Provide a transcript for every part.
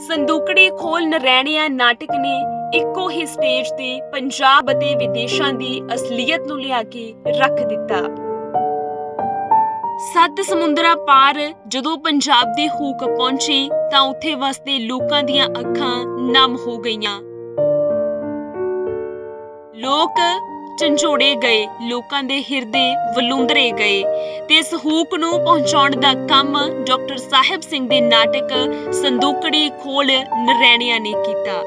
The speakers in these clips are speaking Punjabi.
ਸੰਦੂਕੜੀ ਖੋਲ ਨਰੈਣਿਆ ਨਾਟਕ ਨੇ ਇੱਕੋ ਹੀ ਸਟੇਜ ਤੇ ਪੰਜਾਬ ਅਤੇ ਵਿਦੇਸ਼ਾਂ ਦੀ ਅਸਲੀਅਤ ਨੂੰ ਲਿਆ ਕੇ ਰੱਖ ਦਿੱਤਾ। ਸੱਤ ਸਮੁੰਦਰਾਂ ਪਾਰ ਜਦੋਂ ਪੰਜਾਬ ਦੇ ਹੂਕ ਪਹੁੰਚੇ ਤਾਂ ਉੱਥੇ ਵਸਦੇ ਲੋਕਾਂ ਦੀਆਂ ਅੱਖਾਂ ਨਮ ਹੋ ਗਈਆਂ। ਲੋਕ ਝੰਜੋੜੇ ਗਏ, ਲੋਕਾਂ ਦੇ ਹਿਰਦੇ ਵਲੂੰਦਰੇ ਗਏ ਤੇ ਇਸ ਹੂਕ ਨੂੰ ਪਹੁੰਚਾਉਣ ਦਾ ਕੰਮ ਡਾਕਟਰ ਸਾਹਿਬ ਸਿੰਘ ਦੇ ਨਾਟਕ ਸੰਦੂਕੜੀ ਖੋਲ ਨਰੈਣਿਆ ਨੇ ਕੀਤਾ।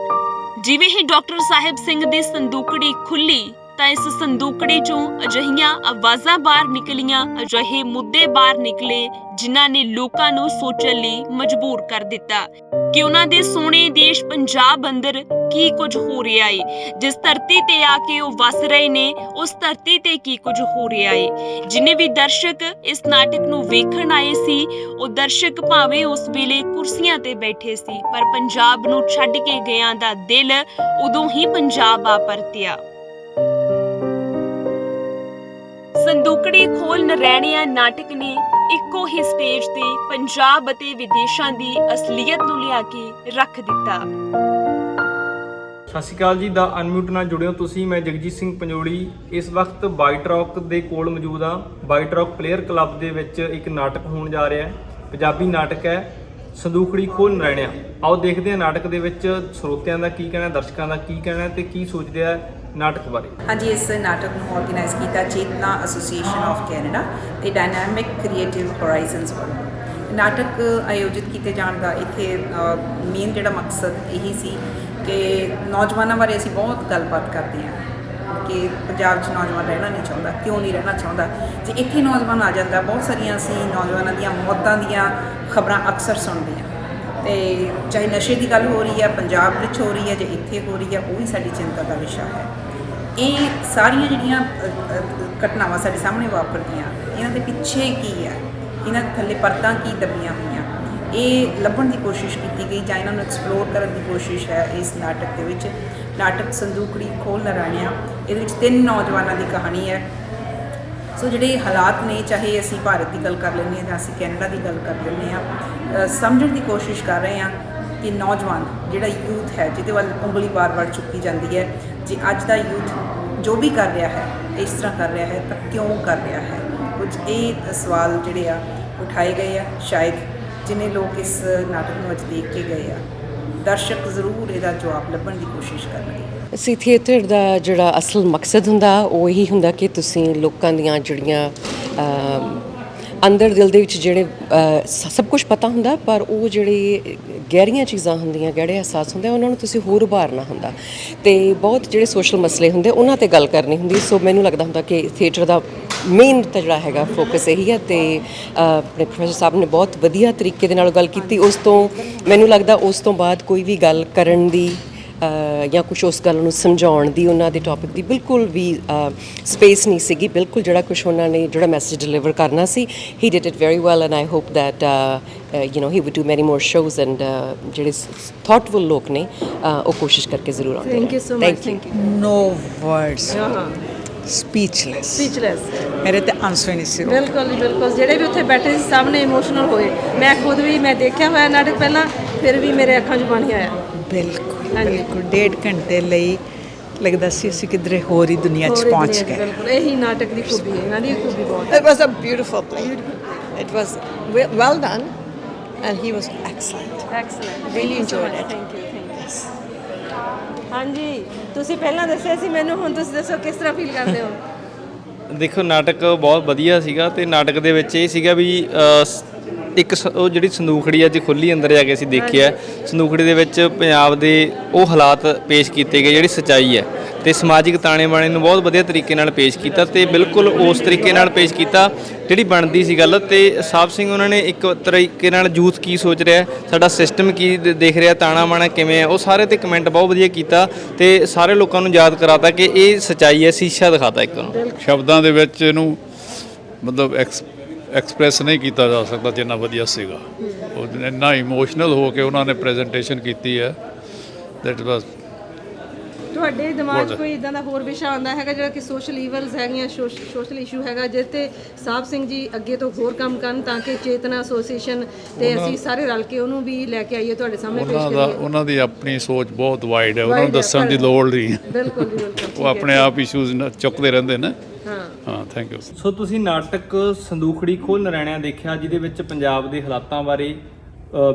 ਜਿਵੇਂ ਹੀ ਡਾਕਟਰ ਸਾਹਿਬ ਸਿੰਘ ਦੀ ਸੰਦੂਕੜੀ ਖੁੱਲੀ ਤਾਂ ਇਸ ਸੰਦੂਕੜੇ ਚੋਂ ਅਜਿਹੀਆਂ ਆਵਾਜ਼ਾਂ ਬਾਹਰ ਨਿਕਲੀਆਂ, ਅਜਿਹੇ ਮੁੱਦੇ ਬਾਹਰ ਨਿਕਲੇ, ਜਿਨ੍ਹਾਂ ਨੇ ਲੋਕਾਂ ਨੂੰ ਸੋਚਣ ਲਈ ਮਜਬੂਰ ਕਰ ਦਿੱਤਾ। ਕਿ ਉਹਨਾਂ ਦੇ ਸੋਹਣੇ ਦੇਸ਼ ਪੰਜਾਬ ਅੰਦਰ ਕੀ ਕੁਝ ਹੋ ਰਿਹਾ ਏ, ਜਿਸ ਧਰਤੀ ਤੇ ਆ ਕੇ ਉਹ ਵਸ ਰਹੇ ਨੇ, ਉਸ ਧਰਤੀ ਤੇ ਕੀ ਕੁਝ ਹੋ ਰਿਹਾ ਏ। ਜਿਨੇ ਵੀ ਦਰਸ਼ਕ ਇਸ ਨਾਟਕ ਨੂੰ ਵੇਖਣ ਆਏ ਸੀ, ਉਹ ਦਰਸ਼ਕ ਭਾਵੇਂ ਉਸ ਵੇਲੇ ਕੁਰਸੀਆਂ ਤੇ ਬੈਠੇ ਸੀ, ਪਰ ਪੰਜਾਬ ਨੂੰ ਛੱਡ ਕੇ ਗਿਆਂ ਦਾ ਦਿਲ ਉਦੋਂ ਹੀ ਪੰਜਾਬ ਆ ਪਰਤਿਆ। ਸੰਦੂਕੜੀ ਖੋਲ ਨਰੈਣਿਆ ਨਾਟਕ ਨੇ ਇੱਕੋ ਹੀ ਸਟੇਜ ਤੇ ਪੰਜਾਬ ਅਤੇ ਵਿਦੇਸ਼ਾਂ ਦੀ ਅਸਲੀਅਤ ਨੂੰ ਲਿਆ ਕੇ ਰੱਖ ਦਿੱਤਾ। ਸਤਿ ਸ਼੍ਰੀ ਅਕਾਲ ਜੀ, ਦਾ ਅਨਮਿਊਟ ਨਾਲ ਜੁੜਿਓ ਤੁਸੀਂ, ਮੈਂ ਜਗਜੀਤ ਸਿੰਘ ਪੰਜੋਲੀ। ਇਸ ਵਕਤ ਬਾਈਟ ਰੌਕ ਦੇ ਕੋਲ ਮੌਜੂਦ ਹਾਂ। ਬਾਈਟ ਰੌਕ ਪਲੇਅਰ ਕਲੱਬ ਦੇ ਵਿੱਚ ਇੱਕ ਨਾਟਕ ਹੋਣ ਜਾ ਰਿਹਾ ਹੈ। ਪੰਜਾਬੀ ਨਾਟਕ ਹੈ, ਸੰਦੂਕੜੀ ਖੋਲ ਨਰੈਣਿਆ। ਆਓ ਦੇਖਦੇ ਹਾਂ ਨਾਟਕ ਦੇ ਵਿੱਚ ਸਰੋਤਿਆਂ ਦਾ ਕੀ ਕਹਿਣਾ, ਦਰਸ਼ਕਾਂ ਦਾ ਕੀ ਕਹਿਣਾ ਤੇ ਕੀ ਸੋਚਦੇ ਆ ਨਾਟਕ ਬਾਰੇ। ਹਾਂਜੀ, ਇਸ ਨਾਟਕ ਨੂੰ ਆਰਗੇਨਾਈਜ਼ ਕੀਤਾ ਚੇਤਨਾ ਐਸੋਸੀਏਸ਼ਨ ਆਫ ਕੈਨੇਡਾ ਤੇ ਡਾਇਨਾਮਿਕ ਕ੍ਰੀਏਟਿਵ ਹੋਰਾਈਜ਼ਨਸ ਵੱਲੋਂ। ਨਾਟਕ ਆਯੋਜਿਤ ਕੀਤੇ ਜਾਣ ਦਾ ਇੱਥੇ ਮੇਨ ਜਿਹੜਾ ਮਕਸਦ ਇਹੀ ਸੀ ਕਿ ਨੌਜਵਾਨਾਂ ਬਾਰੇ ਅਸੀਂ ਬਹੁਤ ਗੱਲਬਾਤ ਕਰਦੇ ਹਾਂ ਕਿ ਪੰਜਾਬ 'ਚ ਨੌਜਵਾਨ ਰਹਿਣਾ ਨਹੀਂ ਚਾਹੁੰਦਾ, ਕਿਉਂ ਨਹੀਂ ਰਹਿਣਾ ਚਾਹੁੰਦਾ। ਜੇ ਇੱਥੇ ਨੌਜਵਾਨ ਆ ਜਾਂਦਾ, ਬਹੁਤ ਸਾਰੀਆਂ ਅਸੀਂ ਨੌਜਵਾਨਾਂ ਦੀਆਂ ਮੌਤਾਂ ਦੀਆਂ ਖਬਰਾਂ ਅਕਸਰ ਸੁਣਦੇ ਹਾਂ। ਤੇ ਚਾਹੇ ਨਸ਼ੇ ਦੀ ਗੱਲ ਹੋ ਰਹੀ ਹੈ, ਪੰਜਾਬ ਵਿੱਚ ਹੋ ਰਹੀ ਹੈ, ਜਾਂ ਇੱਥੇ ਹੋ ਰਹੀ ਹੈ, ਉਹ ਵੀ ਸਾਡੀ ਚਿੰਤਾ ਦਾ ਵਿਸ਼ਾ ਹੈ। ਇਹ ਸਾਰੀਆਂ ਜਿਹੜੀਆਂ ਘਟਨਾਵਾਂ ਸਾਡੇ ਸਾਹਮਣੇ ਵਾਪਰਦੀਆਂ, ਇਹਨਾਂ ਦੇ ਪਿੱਛੇ ਕੀ ਹੈ? ਇਹਨਾਂ ਦੇ ਥੱਲੇ ਪਰਤਾਂ ਕੀ ਦਬੀਆਂ ਹੋਈਆਂ? ਇਹ ਲੱਭਣ ਦੀ ਕੋਸ਼ਿਸ਼ ਕੀਤੀ ਗਈ ਜਾਂ ਇਹਨਾਂ ਨੂੰ ਐਕਸਪਲੋਰ ਕਰਨ ਦੀ ਕੋਸ਼ਿਸ਼ ਹੈ ਇਸ ਨਾਟਕ ਦੇ ਵਿੱਚ। ਨਾਟਕ ਸੰਦੂਕੜੀ ਖੋਲ ਨਰਾਣਿਆ, ਇਹਦੇ ਵਿੱਚ ਤਿੰਨ ਨੌਜਵਾਨਾਂ ਦੀ ਕਹਾਣੀ ਹੈ। ਸੋ ਜਿਹੜੇ ਹਾਲਾਤ ਨੇ, ਚਾਹੇ ਅਸੀਂ ਭਾਰਤ ਦੀ ਗੱਲ ਕਰ ਲੈਂਦੇ ਹਾਂ ਜਾਂ ਅਸੀਂ ਕੈਨੇਡਾ ਦੀ ਗੱਲ ਕਰ ਲੈਂਦੇ ਹਾਂ ਸਮਝਣ ਦੀ ਕੋਸ਼ਿਸ਼ ਕਰ ਰਹੇ ਹਾਂ ਕਿ ਨੌਜਵਾਨ ਜਿਹੜਾ ਯੂਥ ਹੈ, ਜਿਹਦੇ ਵੱਲ ਉਂਗਲੀ ਵਾਰ-ਵਾਰ ਚੁੱਕੀ ਜਾਂਦੀ ਹੈ ਜੇ, ਅੱਜ ਦਾ ਯੂਥ ਜੋ ਵੀ ਕਰ ਰਿਹਾ ਹੈ, ਇਸ ਤਰ੍ਹਾਂ ਕਰ ਰਿਹਾ ਹੈ ਤਾਂ ਕਿਉਂ ਕਰ ਰਿਹਾ ਹੈ? ਕੁਝ ਇਹ ਸਵਾਲ ਜਿਹੜੇ ਆ, ਉਠਾਏ ਗਏ ਆ, ਸ਼ਾਇਦ ਜਿਨੇ ਲੋਕ ਇਸ ਨਾਟਕ ਨੂੰ ਅੱਜ ਦੇਖ ਕੇ ਗਏ ਆ, ਦਰਸ਼ਕ ਜ਼ਰੂਰ ਇਹਦਾ ਜਵਾਬ ਲੱਭਣ ਦੀ ਕੋਸ਼ਿਸ਼ ਕਰਨਗੇ। ਸੀ ਥੀਏਟਰ ਦਾ ਜਿਹੜਾ ਅਸਲ ਮਕਸਦ ਹੁੰਦਾ, ਉਹ ਇਹੀ ਹੁੰਦਾ ਕਿ ਤੁਸੀਂ ਲੋਕਾਂ ਦੀਆਂ ਜਿਹੜੀਆਂ ਅੰਦਰ ਦਿਲ ਦੇ ਵਿੱਚ ਜਿਹੜੇ ਸ- ਸਭ ਕੁਝ ਪਤਾ ਹੁੰਦਾ, ਪਰ ਉਹ ਜਿਹੜੇ ਗਹਿਰੀਆਂ ਚੀਜ਼ਾਂ ਹੁੰਦੀਆਂ, ਗਹਿਰੇ ਅਹਿਸਾਸ ਹੁੰਦੇ, ਉਹਨਾਂ ਨੂੰ ਤੁਸੀਂ ਹੋਰ ਉਭਾਰਨਾ ਹੁੰਦਾ। ਤੇ ਬਹੁਤ ਜਿਹੜੇ ਸੋਸ਼ਲ ਮਸਲੇ ਹੁੰਦੇ, ਉਹਨਾਂ ਤੇ ਗੱਲ ਕਰਨੀ ਹੁੰਦੀ। ਸੋ ਮੈਨੂੰ ਲੱਗਦਾ ਹੁੰਦਾ ਕਿ ਥੀਏਟਰ ਦਾ ਮੇਨ ਤਾਂ ਜਿਹੜਾ ਹੈਗਾ ਫੋਕਸ ਇਹੀ ਹੈ ਤੇ ਆਪਣੇ ਪ੍ਰੋਫੈਸਰ ਸਾਹਿਬ ਨੇ ਬਹੁਤ ਵਧੀਆ ਤਰੀਕੇ ਦੇ ਨਾਲ ਗੱਲ ਕੀਤੀ। ਉਸ ਤੋਂ, ਮੈਨੂੰ ਲੱਗਦਾ ਉਸ ਤੋਂ ਬਾਅਦ ਕੋਈ ਵੀ ਗੱਲ ਕਰਨ ਦੀ ਜਾਂ ਕੁਝ ਉਸ ਗੱਲ ਨੂੰ ਸਮਝਾਉਣ ਦੀ ਉਹਨਾਂ ਦੇ ਟੌਪਿਕ ਦੀ ਬਿਲਕੁਲ ਵੀ ਸਪੇਸ ਨਹੀਂ ਸੀਗੀ। ਬਿਲਕੁਲ ਜਿਹੜਾ ਕੁਝ ਉਹਨਾਂ ਨੇ ਜਿਹੜਾ ਮੈਸੇਜ ਡਿਲੀਵਰ ਕਰਨਾ ਸੀ he did it very well and I hope that you know he would do many more shows and ਜਿਹੜੇ ਥਾਟਫੁਲ ਲੋਕ ਨੇ ਉਹ ਕੋਸ਼ਿਸ਼ ਕਰਕੇ ਜ਼ਰੂਰ ਆਉਂਦੇ thank you so much thank you no words. ਹਾਂ। Speechless. ਸਪੀਚਲੈਸ ਮੇਰੇ ਤੇ ਆਂਸੂ ਨਹੀਂ ਸੀ। ਬਿਲਕੁਲ ਬਿਲਕੁਲ। ਜਿਹੜੇ ਵੀ ਉੱਥੇ ਬੈਠੇ ਸੀ ਸਭ ਨੇ ਇਮੋਸ਼ਨਲ ਹੋਏ। ਮੈਂ ਖੁਦ ਵੀ ਮੈਂ ਦੇਖਿਆ ਹੋਇਆ ਨਾਟਕ ਪਹਿਲਾਂ ਫਿਰ ਵੀ ਮੇਰੇ ਅੱਖਾਂ 'ਚ ਪਾਣੀ ਆਇਆ। ਬਿਲਕੁਲ। ਬਿਲਕੁਲ ਡੇਢ ਘੰਟੇ ਲਈ ਲੱਗਦਾ ਸੀ ਅਸੀਂ ਕਿਧਰੇ ਹੋਰ ਹੀ ਦੁਨੀਆ 'ਚ ਹੀ ਪਹੁੰਚ ਗਏ ਬਿਲਕੁਲ ਇਹੀ ਨਾਟਕ ਦੀ ਖੂਬੀ ਹੈ ਇਹਨਾਂ ਦੀ ਖੂਬੀ ਬਹੁਤ a beautiful play. It was we- well done, and he was excellent. Excellent. Thank you thank you ਹਾਂਜੀ ਤੁਸੀਂ ਪਹਿਲਾਂ ਦੱਸਿਆ ਸੀ ਮੈਨੂੰ ਹੁਣ ਤੁਸੀਂ ਦੱਸੋ ਕਿਸ ਤਰ੍ਹਾਂ ਫੀਲ ਕਰਦੇ ਹੋ ਦੇਖੋ ਨਾਟਕ ਬਹੁਤ ਵਧੀਆ ਸੀਗਾ ਤੇ ਨਾਟਕ ਦੇ ਵਿੱਚ ਇਹ ਸੀਗਾ ਵੀ ਅ, ਇੱਕ ਸ- ਉਹ ਜਿਹੜੀ ਸੰਦੂਖੜੀ ਅੱਜ ਖੁੱਲੀ ਅੰਦਰ ਜਾ ਕੇ ਅਸੀਂ ਦੇਖਿਆ ਸੰਦੂਖੜੀ ਦੇ ਵਿੱਚ ਪੰਜਾਬ ਦੇ ਉਹ ਹਾਲਾਤ ਪੇਸ਼ ਕੀਤੇ ਗਏ ਜਿਹੜੀ ਸਚਾਈ ਹੈ ਤੇ ਸਮਾਜਿਕ ਤਾਣੇ ਬਾਣੇ ਨੂੰ ਬਹੁਤ ਵਧੀਆ ਤਰੀਕੇ ਨਾਲ ਪੇਸ਼ ਕੀਤਾ ਤੇ ਬਿਲਕੁਲ ਉਸ ਤਰੀਕੇ ਨਾਲ ਪੇਸ਼ ਕੀਤਾ ਜਿਹੜੀ ਬਣਦੀ ਸੀ ਗੱਲ ਤੇ ਸਾਹਿਬ ਸਿੰਘ ਉਹਨਾਂ ਨੇ ਇੱਕ ਤਰੀਕੇ ਨਾਲ ਯੂਥ ਕੀ ਸੋਚ ਰਿਹਾ ਹੈ, ਸਾਡਾ ਸਿਸਟਮ ਕੀ ਦ- ਦੇਖ ਰਿਹਾ ਤਾਣਾ ਬਾਣਾ ਕਿਵੇਂ ਹੈ ਉਹ ਸਾਰੇ ਤੇ ਕਮੈਂਟ ਬਹੁਤ ਵਧੀਆ ਕੀਤਾ ਤੇ ਸਾਰੇ ਲੋਕਾਂ ਨੂੰ ਯਾਦ ਕਰਾਤਾ ਕਿ ਇਹ ਸਚਾਈ ਹੈ ਸ਼ੀਸ਼ਾ ਦਿਖਾਤਾ ਇੱਕ ਨੂੰ ਸ਼ਬਦਾਂ ਦੇ ਵਿੱਚ ਇਹਨੂੰ ਮਤਲਬ ਐਕਸ ਐਕਸਪ੍ਰੈਸ ਨਹੀਂ ਕੀਤਾ ਜਾ ਸਕਦਾ ਜਿੰਨਾ ਵਧੀਆ ਸੀਗਾ। ਉਹ ਇੰਨਾ ਇਮੋਸ਼ਨਲ ਹੋ ਕੇ ਉਹਨਾਂ ਨੇ ਪ੍ਰੈਜੈਂਟੇਸ਼ਨ ਕੀਤੀ ਹੈ। ਦੈਟ ਵਾਸ ਤੁਹਾਡੇ ਦਿਮਾਗ 'ਚ। ਕੋਈ ਇਦਾਂ ਦਾ ਹੋਰ ਵਿਸ਼ਾ ਆਉਂਦਾ ਹੈਗਾ ਜਿਹੜਾ ਕਿ ਸੋਸ਼ਲ ਈਵਲਸ ਹੈਗੀਆਂ ਸੋਸ਼ਲ ਇਸ਼ੂ ਹੈਗਾ ਜਿਸ ਤੇ ਸਾਹਿਬ ਸਿੰਘ ਜੀ ਅੱਗੇ ਤੋਂ ਹੋਰ ਕੰਮ ਕਰਨ ਤਾਂ ਕਿ ਚੇਤਨਾ ਐਸੋਸੀਏਸ਼ਨ ਤੇ ਅਸੀਂ ਸਾਰੇ ਰਲ ਕੇ ਉਹਨੂੰ ਵੀ ਲੈ ਕੇ ਆਈਏ ਤੁਹਾਡੇ ਸਾਹਮਣੇ ਪੇਸ਼ ਕਰੀਏ। ਉਹਨਾਂ ਦੀ ਆਪਣੀ ਸੋਚ ਬਹੁਤ ਵਾਈਡ ਹੈ। ਉਹਨਾਂ ਨੂੰ ਦੱਸਣ ਦੀ ਲੋੜ ਨਹੀਂ। ਬਿਲਕੁਲ ਉਹ ਆਪਣੇ ਆਪ ਇਸ਼ੂਜ਼ ਚੁੱਕਦੇ ਰਹਿੰਦੇ ਨੇ। ਹਾਂ ਥੈਂਕ ਯੂ ਸੋ ਤੁਸੀਂ ਨਾਟਕ ਸੰਦੂਖੜੀ ਖੋਲ ਨਰੈਣਿਆ ਦੇਖਿਆ, ਜਿਹਦੇ ਵਿੱਚ ਪੰਜਾਬ ਦੇ ਹਾਲਾਤਾਂ ਬਾਰੇ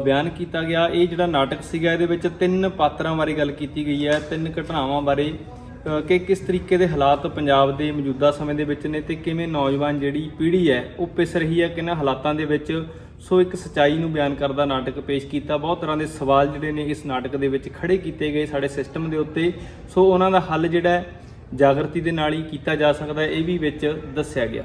ਬਿਆਨ ਕੀਤਾ ਗਿਆ। ਇਹ ਜਿਹੜਾ ਨਾਟਕ ਸੀਗਾ, ਇਹਦੇ ਵਿੱਚ ਤਿੰਨ ਪਾਤਰਾਂ ਬਾਰੇ ਗੱਲ ਕੀਤੀ ਗਈ ਹੈ, ਤਿੰਨ ਘਟਨਾਵਾਂ ਬਾਰੇ। ਕਿ ਕਿਸ ਤਰੀਕੇ ਦੇ ਹਾਲਾਤ ਪੰਜਾਬ ਦੇ ਮੌਜੂਦਾ ਸਮੇਂ ਦੇ ਵਿੱਚ ਨੇ ਤੇ ਕਿਵੇਂ ਨੌਜਵਾਨ ਜਿਹੜੀ ਪੀੜ੍ਹੀ ਹੈ, ਉਹ ਪਿਸ ਰਹੀ ਹੈ, ਕਿਹਨਾਂ ਹਾਲਾਤਾਂ ਦੇ ਵਿੱਚ। ਸੋ, ਇੱਕ ਸਚਾਈ ਨੂੰ ਬਿਆਨ ਕਰਦਾ ਨਾਟਕ ਪੇਸ਼ ਕੀਤਾ। ਬਹੁਤ ਤਰ੍ਹਾਂ ਦੇ ਸਵਾਲ ਜਿਹੜੇ ਨੇ ਇਸ ਨਾਟਕ ਦੇ ਵਿੱਚ ਖੜੇ ਕੀਤੇ ਗਏ ਸਾਡੇ ਸਿਸਟਮ ਦੇ ਉੱਤੇ। ਸੋ, ਉਹਨਾਂ ਦਾ ਹੱਲ ਜਿਹੜਾ ਜਾਗਰਤੀ ਦੇ ਨਾਲ ਹੀ ਕੀਤਾ ਜਾ ਸਕਦਾ ਇਹ ਵੀ ਵਿੱਚ ਦੱਸਿਆ ਗਿਆ।